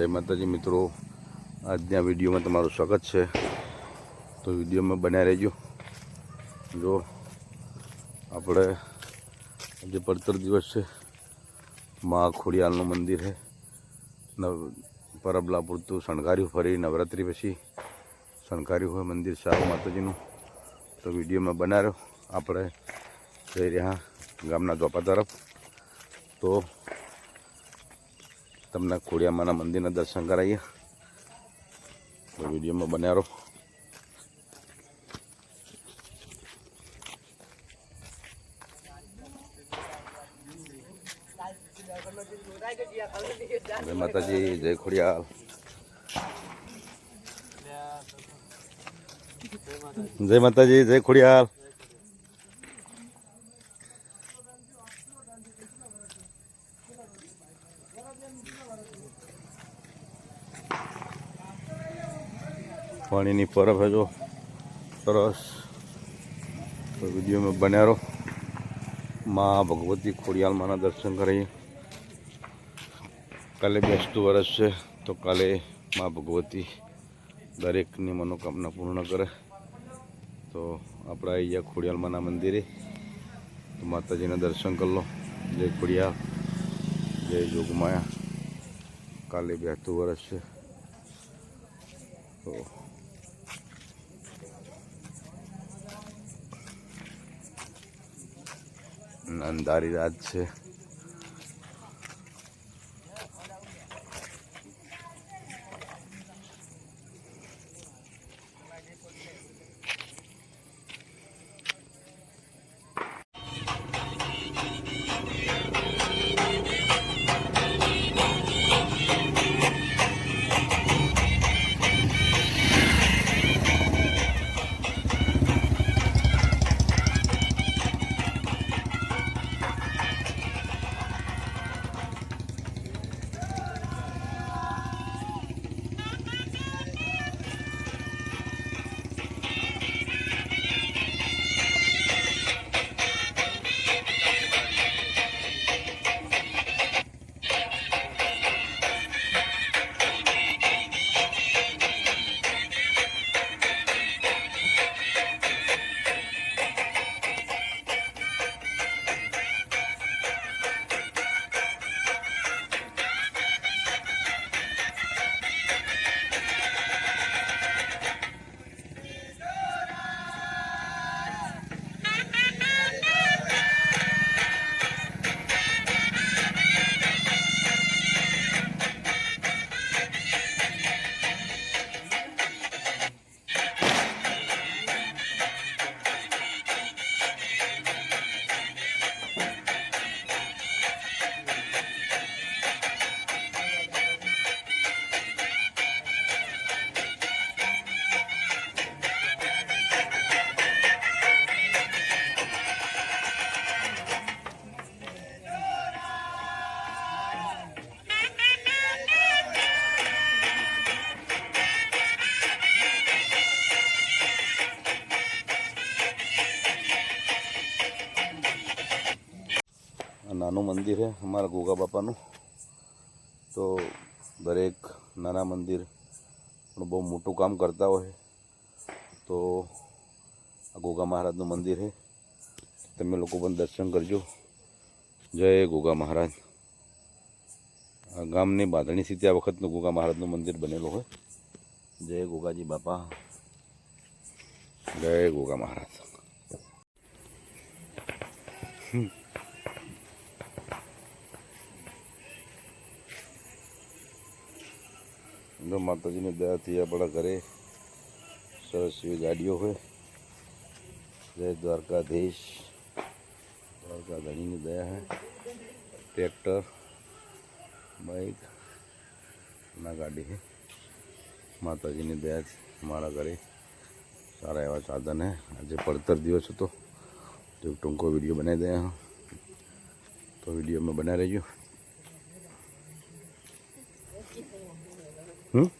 જય માતાજી મિત્રો. આજના વિડીયોમાં તમારું સ્વાગત છે. તો વિડીયોમાં બન્યા રહેજો. જો, આપણે આજે પડતર દિવસ છે. મા ખોડિયાલનું મંદિર છે. નવ પરબલા પૂરતું શણગાર્યું ફરી, નવરાત્રિ પછી શણગાર્યું હોય મંદિર સારું માતાજીનું. તો વિડીયોમાં બનાવ્યો આપણે જઈ રહ્યા ગામના ચોપા તરફ. તો તમને ખોડિયામાના મંદિરના દર્શન કરાવીએ. વિડીયોમાં બન્યા રહો જય માતાજી, જય ખોડિયાલ. જય માતાજી, જય ખોડિયાલ. પાણીની પરબ હજો સરસ. વિડીયોમાં બન્યા રહો મા ભગવતી ખોડિયાલ માના દર્શન કરીએ કાલે બેસતું વર્ષ છે, તો કાલે મા ભગવતી દરેકની મનોકામના પૂર્ણ કરે. તો આપણા અહીંયા ખોડિયાલ માના મંદિરે તો માતાજીના દર્શન કરી લો. જય ખોડિયાલ, જય જોગમાયા. કાલે બેસતું વર્ષ છે. તો અંધારી રાત છે. નાનું મંદિર છે, અમારા ગોગા બાપાનું. તો દરેક નાના મંદિર પણ બહુ મોટું કામ કરતા હોય તો આ ગોગા મહારાજનું મંદિર છે. તમે લોકો પણ દર્શન કરજો. જય ગોગા મહારાજ. આ ગામની બાંધણી સ્થિતિ આ વખતનું ગોગા મહારાજનું મંદિર બનેલું હોય. જય ગોગાજી બાપા. જય ગોગા મહારાજ. જો માતાજીની દયાથી આપણા ઘરે સરસ એવી ગાડીઓ હોય જય દ્વારકાધીશ દ્વારકા ધણીની દયા હે ટ્રેક્ટર બાઈક ના ગાડી છે માતાજીની દયાથી મારા ઘરે સારા એવા સાધન હે આજે પડતર દિવસ હતો જો ટૂંકો વિડીયો બનાવી દે તો વિડીયોમાં બનાવી રહેજો હમ